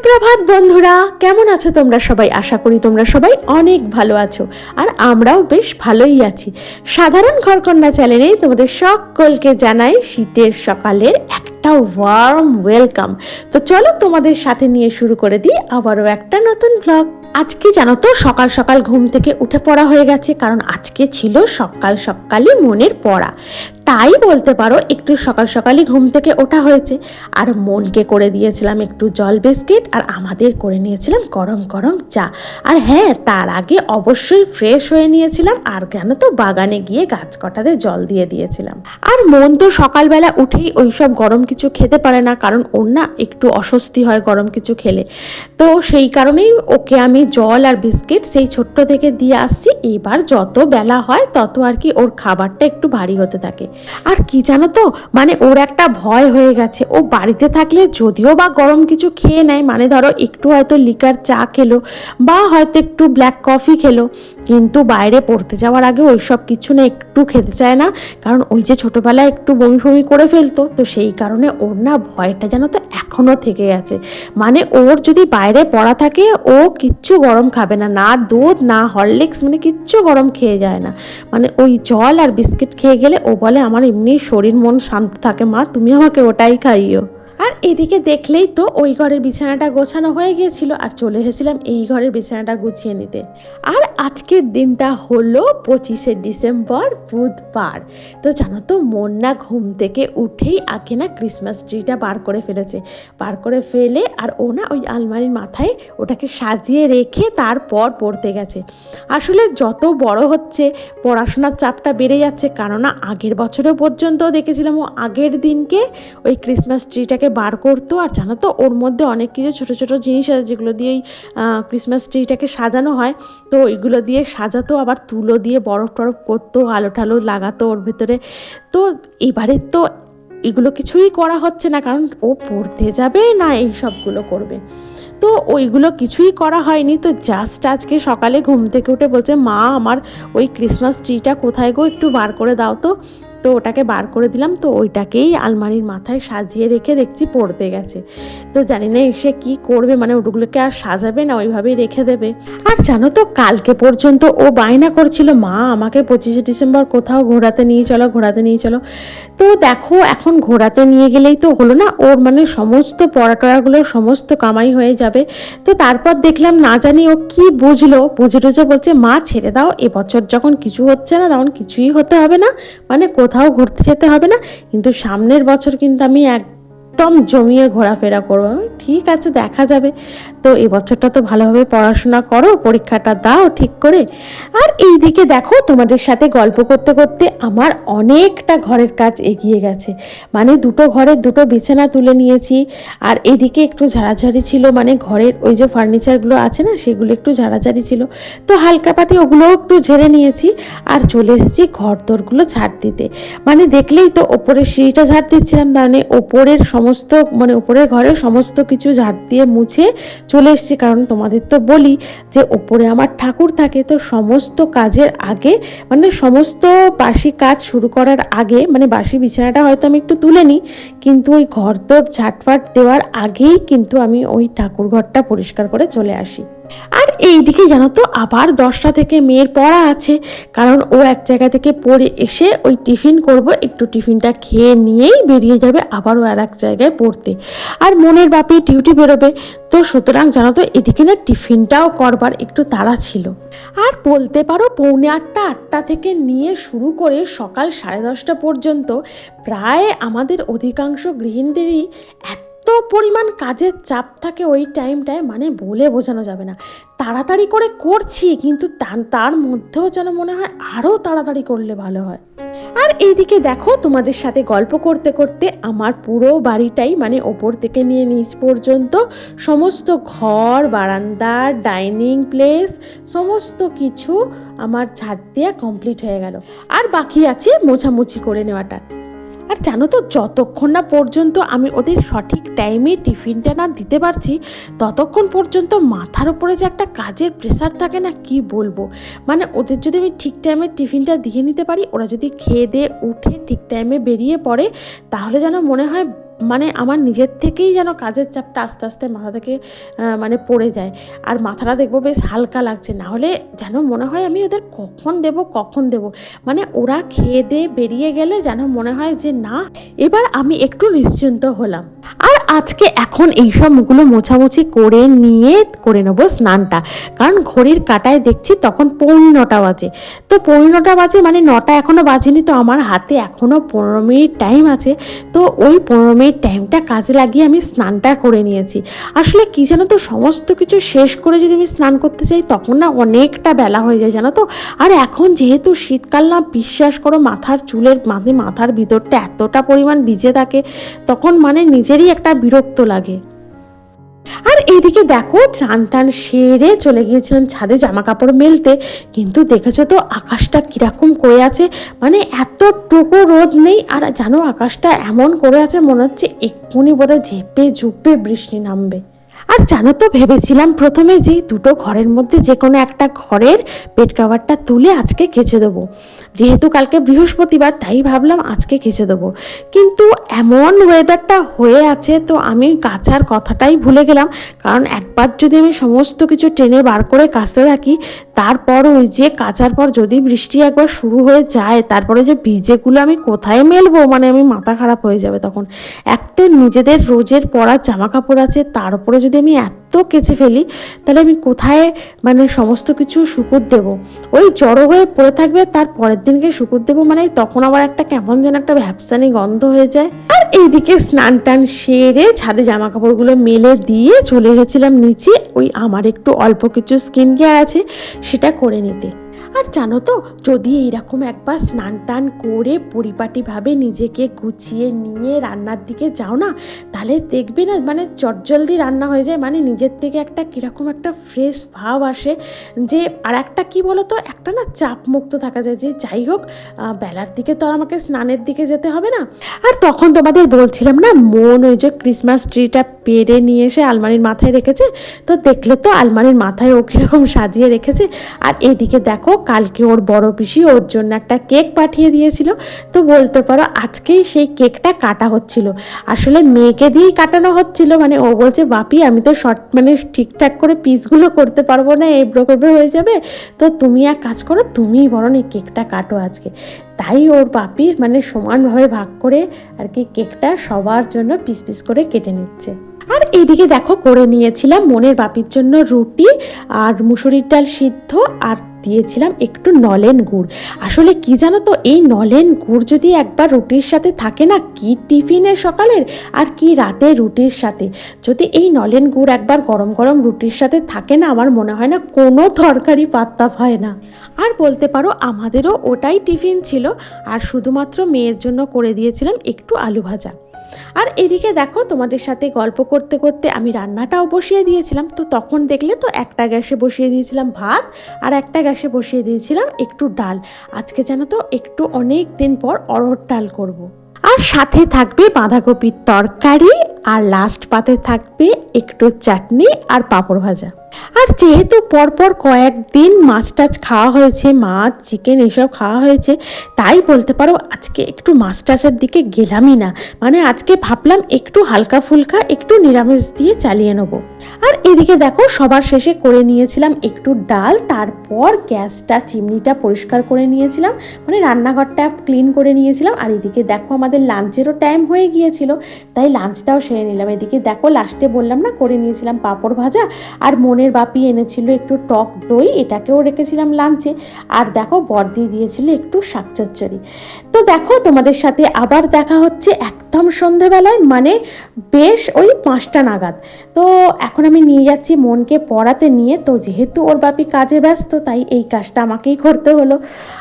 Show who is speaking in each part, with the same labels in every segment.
Speaker 1: সুপ্রভাত বন্ধুরা, কেমন আছো তোমরা সবাই? আশা করি তোমরা সবাই অনেক ভালো আছো আর আমরাও বেশ ভালোই আছি। সাধারণ ঘরকন্যা চ্যানেলে তোমাদের সকলকে জানাই শীতের সকালের একটা ওয়ার্ম ওয়েলকাম তো চলো তোমাদের সাথে নিয়ে শুরু করে দিই আবারও একটা নতুন ব্লগ আজকে জানো তো সকাল সকাল ঘুম থেকে উঠে পড়া হয়ে গেছে, কারণ আজকে ছিল সকাল সকালই মনের পড়া। তাই বলতে পারো একটু সকাল সকালই ঘুম থেকে ওঠা হয়েছে। আর মনকে করে দিয়েছিলাম একটু জল বিস্কিট, আর আমাদের করে নিয়েছিলাম গরম গরম চা। আর হ্যাঁ তার আগে অবশ্যই ফ্রেশ হয়ে নিয়েছিলাম, আর কেন তো বাগানে গিয়ে গাছ কটাতে জল দিয়ে দিয়েছিলাম। আর মন তো সকালবেলা উঠেই ওই সব গরম কিছু খেতে পারে না, কারণ ওর না একটু অস্বস্তি হয় গরম কিছু খেলে। তো সেই কারণেই ওকে আমি জল আর বিস্কিট সেই ছোট্ট থেকে দিয়ে আসছি। এবার যত বেলা হয়, তত আর কি ওর খাবারটা একটু ভারী হতে থাকে। আর কি জানো তো মানে ওর একটা ভয় হয়ে গেছে। ও বাড়িতে থাকলে যদিও বা গরম কিছু খেয়ে নেয় মানে ধরো একটু হয়তো লিকার চা খেলো বা হয়তো একটু ব্ল্যাক কফি খেলো, কিন্তু বাইরে পড়তে যাওয়ার আগে ওই সব কিছু না একটু খেতে চায় না, কারণ ওই যে ছোটোবেলায় একটু বমি ফমি করে ফেলতো। তো সেই কারণে ওর না ভয়টা যেন তো এখনও থেকে গেছে। মানে ওর যদি বাইরে পড়া থাকে, ও কিচ্ছু গরম খাবে না। না দুধ, না হরলিক্স মানে কিচ্ছু গরম খেয়ে যায় না। মানে ওই জল আর বিস্কিট খেয়ে গেলে ও বলে, আমার এমনি শরীর মন শান্ত থাকে মা, তুমি আমাকে ওটাই খাইও আর এদিকে দেখলেই তো ওই ঘরের বিছানাটা গোছানো হয়ে গিয়েছিল আর চলে এসেছিলাম এই ঘরের বিছানাটা গুছিয়ে নিতে। আর আজকের দিনটা হলো পঁচিশে ডিসেম্বর, বুধবার। তো জানো তো, মন না ঘুম থেকে উঠেই আগে না ক্রিসমাস ট্রিটা বার করে ফেলেছে। বার করে ফেলে আর ও না ওই আলমারির মাথায় ওটাকে সাজিয়ে রেখে তারপর পড়তে গেছে। আসলে যত বড় হচ্ছে, পড়াশোনার চাপটা বেড়ে যাচ্ছে, কেননা আগের বছরও পর্যন্ত দেখেছিলাম ও আগের দিনকে ওই ক্রিসমাস ট্রিটাকে বার করতো। আর জানো তো, ওর মধ্যে অনেক কিছু ছোটো ছোটো জিনিস আছে যেগুলো দিয়ে ওই ক্রিসমাস ট্রিটাকে সাজানো হয়। তো ওইগুলো দিয়ে সাজাতো, আবার তুলো দিয়ে বরফ টরফ করতো, আলো টালো লাগাতো ওর ভিতরে। তো এবারে তো এগুলো কিছুই করা হচ্ছে না, কারণ ও পড়তে যাবে না, এই সবগুলো করবে। তো ওইগুলো কিছুই করা হয়নি। তো জাস্ট আজকে সকালে ঘুম থেকে উঠে বলছে, মা, আমার ওই ক্রিসমাস ট্রিটা কোথায় গো? একটু বার করে দাও তো। তো ওটাকে বার করে দিলাম, তো ওইটাকেই আলমারির মাথায় সাজিয়ে রেখে দেখছি পড়তে গেছে। তো জানি না এসে কি করবে মানে ওগুলোকে আর সাজাবে না, ওইভাবেই রেখে দেবে। আর জানো তো, কালকে পর্যন্ত ও বায়না করছিল, মা, আমাকে পঁচিশে ডিসেম্বর কোথাও ঘোরাতে নিয়ে চলো, ঘোরাতে নিয়ে চলো। তো দেখো, এখন ঘোরাতে নিয়ে গেলেই তো হলো না, ওর মানে সমস্ত পড়াটড়াগুলো সমস্ত কামাই হয়ে যাবে। তো তারপর দেখলাম, না জানি ও কি বুঝলো, বুঝে টুঝে বলছে, মা, ছেড়ে দাও, এবছর যখন কিছু হচ্ছে না, তখন কিছুই হতে হবে না। মানে কোথাও ঘুরতে যেতে হবে না। কিন্তু সামনের বছর কিন্তু আমি একদম জমিয়ে ঘোরাফেরা করব। আমি ঠিক আছে, দেখা যাবে। তো এই বছরটা তো ভালোভাবে পড়াশোনা করো, পরীক্ষাটা দাও ঠিক করে। আর এই দিকে দেখো, তোমাদের সাথে গল্প করতে করতে আমার অনেকটা ঘরের কাজ এগিয়ে গেছে। মানে দুটো ঘরের দুটো বিছানা তুলে নিয়েছি। আর এদিকে একটু ঝাড়াঝাড়ি ছিল মানে ঘরের ওই যে ফার্নিচারগুলো আছে না, সেগুলো একটু ঝাড়াঝাড়ি ছিল। তো হালকা পাতি ওগুলোও একটু ঝেড়ে নিয়েছি আর চলে এসেছি ঘর দোরগুলো ঝাড় দিতে। মানে দেখলেই তো ওপরের সিঁড়িটা ঝাড় দিচ্ছিলাম মানে ওপরের সমস্ত মানে উপরের ঘরে সমস্ত কিছু ঝাড় দিয়ে মুছে চলে এসেছি। কারণ তোমাদের তো বলি যে ওপরে আমার ঠাকুর থাকে, তো সমস্ত কাজের আগে মানে সমস্ত বাসি কাজ শুরু করার আগে মানে বাসি বিছানাটা হয়তো আমি একটু তুলে নিই, কিন্তু ওই ঘর তোর ঝাটফাট দেওয়ার আগেই কিন্তু আমি ওই ঠাকুর ঘরটা পরিষ্কার করে চলে আসি। আর এই দিকে জানো তো, আবার দশটা থেকে মেয়ের পড়া আছে। কারণ ও এক জায়গা থেকে পড়ে এসে ওই টিফিন করব, একটু টিফিনটা খেয়ে নিয়েই বেরিয়ে যাবে আবারও আর এক জায়গায় পড়তে। আর মনের বাপি ডিউটি বেরোবে। তো সুতরাং জানো তো, এদিকে না টিফিনটাও করবার একটু তাড়া ছিল। আর বলতে পারো, পৌনে আটটা আটটা থেকে নিয়ে শুরু করে সকাল সাড়ে দশটা পর্যন্ত প্রায় আমাদের অধিকাংশ গৃহিণীদেরই এত পরিমাণ কাজের চাপ থাকে ওই টাইমটায় মানে বলে বোঝানো যাবে না। তাড়াতাড়ি করে করছি, কিন্তু তার মধ্যেও যেন মনে হয় আরও তাড়াতাড়ি করলে ভালো হয়। আর এইদিকে দেখো, তোমাদের সাথে গল্প করতে করতে আমার পুরো বাড়িটাই মানে ওপর থেকে নিয়ে নিচ পর্যন্ত, সমস্ত ঘর, বারান্দা ডাইনিং প্লেস সমস্ত কিছু আমার ঝাড় দেওয়া কমপ্লিট হয়ে গেল। আর বাকি আছে মোছামুছি করে নেওয়াটা। আর জানো তো, যতক্ষণ না পর্যন্ত আমি ওদের সঠিক টাইমে টিফিনটা না দিতে পারছি, ততক্ষণ পর্যন্ত মাথার উপরে যে একটা কাজের প্রেশার থাকে না, কি বলব? মানে ওদের যদি আমি ঠিক টাইমে টিফিনটা দিয়ে নিতে পারি, ওরা যদি খেয়ে দিয়ে উঠে ঠিক টাইমে বেরিয়ে পড়ে, তাহলে যেন মনে হয় মানে আমার নিজের থেকেই যেন কাজের চাপটা আস্তে আস্তে মাথা থেকে মানে পড়ে যায়। আর মাথাটা দেখব বেশ হালকা লাগছে। না হলে যেন মনে হয় আমি ওদের কখন দেব কখন দেব? মানে ওরা খেয়ে দিয়ে বেরিয়ে গেলে যেন মনে হয় যে, না, এবার আমি একটু নিশ্চিন্ত হলাম। আর আজকে এখন এইসব মুখগুলো মোছামুছি করে নিয়ে, করে নেব স্নানটা। কারণ ঘড়ির কাটায় দেখছি তখন পৌনে নটা বাজে। তো পৌনে নটা বাজে মানে নটা এখনও বাজেনি, তো আমার হাতে এখনও পনেরো মিনিট টাইম আছে। তো ওই পনেরো মিনিট টাইমটা কাজে লাগিয়ে আমি স্নানটা করে নিয়েছি। আসলে কি জানো তো, সমস্ত কিছু শেষ করে যদি আমি স্নান করতে চাই তখন না অনেকটা বেলা হয়ে যায়, জানো তো। আর এখন যেহেতু শীতকাল না, বিশ্বাস করো মাথার চুলের মাথায় মাথার ভিতরটা এতটা পরিমাণ ভিজে থাকে, তখন মানে নিজেরই একটা বিরক্ত লাগে। আর এইদিকে দেখো চান টান সেরে চলে গিয়েছিলাম ছাদে জামা কাপড় মেলতে। কিন্তু দেখেছ তো, আকাশটা কীরকম করে আছে? মানে এতটুকু রোদ নেই, আর জানো আকাশটা এমন করে আছে, মনে হচ্ছে এক্ষুনি বোধহয় ঝেপে ঝুপে বৃষ্টি নামবে। আর জানো তো, ভেবেছিলাম প্রথমে যে দুটো ঘরের মধ্যে যে কোনো একটা ঘরের বেড কাভারটা তুলে আজকে কেচে দেবো। যেহেতু কালকে বৃহস্পতিবার, তাই ভাবলাম আজকে কেচে দেবো। কিন্তু এমন ওয়েদারটা হয়ে আছে, তো আমি কাচার কথাটাই ভুলে গেলাম। কারণ একবার যদি আমি সমস্ত কিছু টেনে বার করে কাচতে থাকি, তারপর ওই যে কাচার পর যদি বৃষ্টি একবার শুরু হয়ে যায়, তারপরে যে ভিজেগুলো আমি কোথায় মেলবো মানে আমি মাথা খারাপ হয়ে যাবে তখন। এক তো নিজেদের রোজের পরা জামা কাপড় আছে, তার উপরে যদি আমি এত কেচে ফেলি, তাহলে আমি কোথায় মানে সমস্ত কিছু শুকুর দেব? ওই জড়ো হয়ে পড়ে থাকবে, তার পরের দিনকে শুকুর দেবো মানে তখন আবার একটা কেমন যেন একটা ভ্যাপসানি গন্ধ হয়ে যায়। আর এইদিকে স্নান টান সেরে ছাদে জামা কাপড়গুলো মেলে দিয়ে চলে গেছিলাম নিচে, ওই আমার একটু অল্প কিছু স্কিন কেয়ার আছে, সেটা করে নিতে। আর জানো তো, যদি এইরকম একবার স্নান টান করে পরিপাটিভাবে নিজেকে গুছিয়ে নিয়ে রান্নার দিকে যাও না, তাহলে দেখবে না মানে চটজলদি রান্না হয়ে যায়। মানে নিজের থেকে একটা কীরকম একটা ফ্রেশ ভাব আসে যে আর একটা কী বলো তো একটা না চাপ মুক্ত থাকা যায় যে যাই হোক বেলার দিকে তো আর আমাকে স্নানের দিকে যেতে হবে না। আর তখন তোমাদের বলছিলাম না, মন ওই যে ক্রিসমাস ট্রিটা পেরে নিয়ে এসে আলমারির মাথায় রেখেছে, তো দেখলে তো আলমারির মাথায় ও কীরকম সাজিয়ে রেখেছে। আর এদিকে দেখো কালকে ওর বড় পিসি ওর জন্য একটা কেক পাঠিয়ে দিয়েছিল। তো বলতে পারো আজকেই সেই কেকটা কাটা হচ্ছিল। আসলে মেয়েকে দিয়েই কাটানো হচ্ছিল। মানে ও বলছে, বাপি, আমি তো শর্ট মানে ঠিকঠাক করে পিসগুলো করতে পারব না এবড়ো খেবড়ো হয়ে যাবে। তো তুমি এক কাজ করো, তুমিই বরং এই কেকটা কাটো আজকে। তাই ওর বাপির মানে সমানভাবে ভাগ করে আর কি কেকটা সবার জন্য পিস পিস করে কেটে নিচ্ছে। আর এইদিকে দেখো, করে নিয়েছিলাম মনের বাপির জন্য রুটি আর মুসুরির ডাল সিদ্ধ আর দিয়েছিলাম একটু নলেন গুড়। আসলে কি জানো তো, এই নলেন গুড় যদি একবার রুটির সাথে থাকে না, কি টিফিনে সকালের আর কি রাতে রুটির সাথে? যদি এই নলেন গুড় একবার গরম গরম রুটির সাথে থাকে না, আমার মনে হয় না কোনো তরকারি পাত্তা হয় না। আর বলতে পারো, আমাদেরও ওটাই টিফিন ছিল, আর শুধুমাত্র মেয়ের জন্য করে দিয়েছিলাম একটু আলু ভাজা। আর এদিকে দেখো, তোমাদের সাথে গল্প করতে করতে আমি রান্নাটাও বসিয়ে দিয়েছিলাম। তো তখন দেখলে তো একটা গ্যাসে বসিয়ে দিয়েছিলাম ভাত আর একটা গ্যাসে বসিয়ে দিয়েছিলাম একটু ডাল। আজকে জানো তো, একটু অনেক দিন পর অরহর ডাল করব। আর সাথে থাকবে বাঁধাকপির তরকারি আর লাস্ট পাতে থাকবে একটু চাটনি আর পাঁপড় ভাজা। আর যেহেতু পরপর কয়েকদিন মাছ টাছ খাওয়া হয়েছে, মাছ চিকেন এসব খাওয়া হয়েছে, তাই বলতে পারো আজকে একটু মাছ টাছের দিকে গেলামই না। মানে আজকে ভাবলাম একটু হালকা ফুলকা, একটু নিরামিষ দিয়ে চালিয়ে নেব। আর এদিকে দেখো সবার শেষে করে নিয়েছিলাম একটু ডাল, তারপর গ্যাসটা, চিমনিটা পরিষ্কার করে নিয়েছিলাম। মানে রান্নাঘরটা ক্লিন করে নিয়েছিলাম। আর এদিকে দেখো আমাদের লাঞ্চেরও টাইম হয়ে গিয়েছিল, তাই লাঞ্চটাও সেরে নিলাম। এদিকে দেখো লাস্টে বললাম না, করে নিয়েছিলাম পাঁপড় ভাজা। আর মনের বাপি এনেছিল একটু টক দই, এটাকেও রেখেছিলাম লাঞ্চে। আর দেখো বর্দি দিয়েছিল একটু শাক চচ্চড়ি। তো দেখো, তোমাদের সাথে আবার দেখা হচ্ছে একদম সন্ধেবেলায় মানে বেশ ওই পাঁচটা নাগাদ। তো এখন আমি নিয়ে যাচ্ছি মনকে পড়াতে নিয়ে। তো যেহেতু ওর বাপি কাজে ব্যস্ত, তাই এই কাজটা আমাকেই করতে হলো।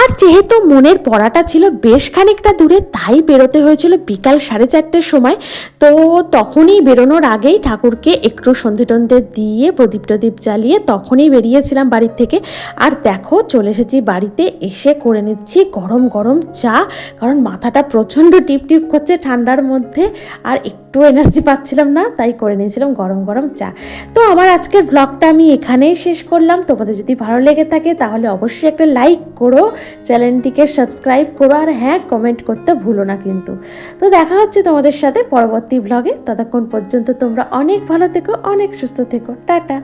Speaker 1: আর যেহেতু মনের পড়াটা ছিল বেশ খানিকটা দূরে, তাই বেরোতে হয়েছিল বিকাল সাড়ে চারটের সময়। তো তখনই বেরোনোর আগেই ঠাকুরকে একটু সন্ধে টন্ধে দিয়ে প্রদীপ টদীপ জ্বালিয়ে তখনই বেরিয়েছিলাম বাড়ির থেকে। আর দেখো, চলে এসেছি বাড়িতে, এসে করে নিচ্ছি গরম গরম চা, কারণ মাথাটা প্রচণ্ড টিপ টিপ করছে ঠান্ডার মধ্যে, আর একটু একটু এনার্জি পাচ্ছিলাম না, তাই করে নিয়েছিলাম গরম গরম চা। তো আমার আজকের ব্লগটা আমি এখানেই শেষ করলাম। তোমাদের যদি ভালো লেগে থাকে, তাহলে অবশ্যই একটা লাইক করো, চ্যানেলটিকে সাবস্ক্রাইব করো, আর হ্যাঁ কমেন্ট করতে ভুলো না কিন্তু। তো দেখা হচ্ছে তোমাদের সাথে পরবর্তী ব্লগে ততক্ষণ পর্যন্ত তোমরা অনেক ভালো থেকো, অনেক সুস্থ থেকো। টাটা।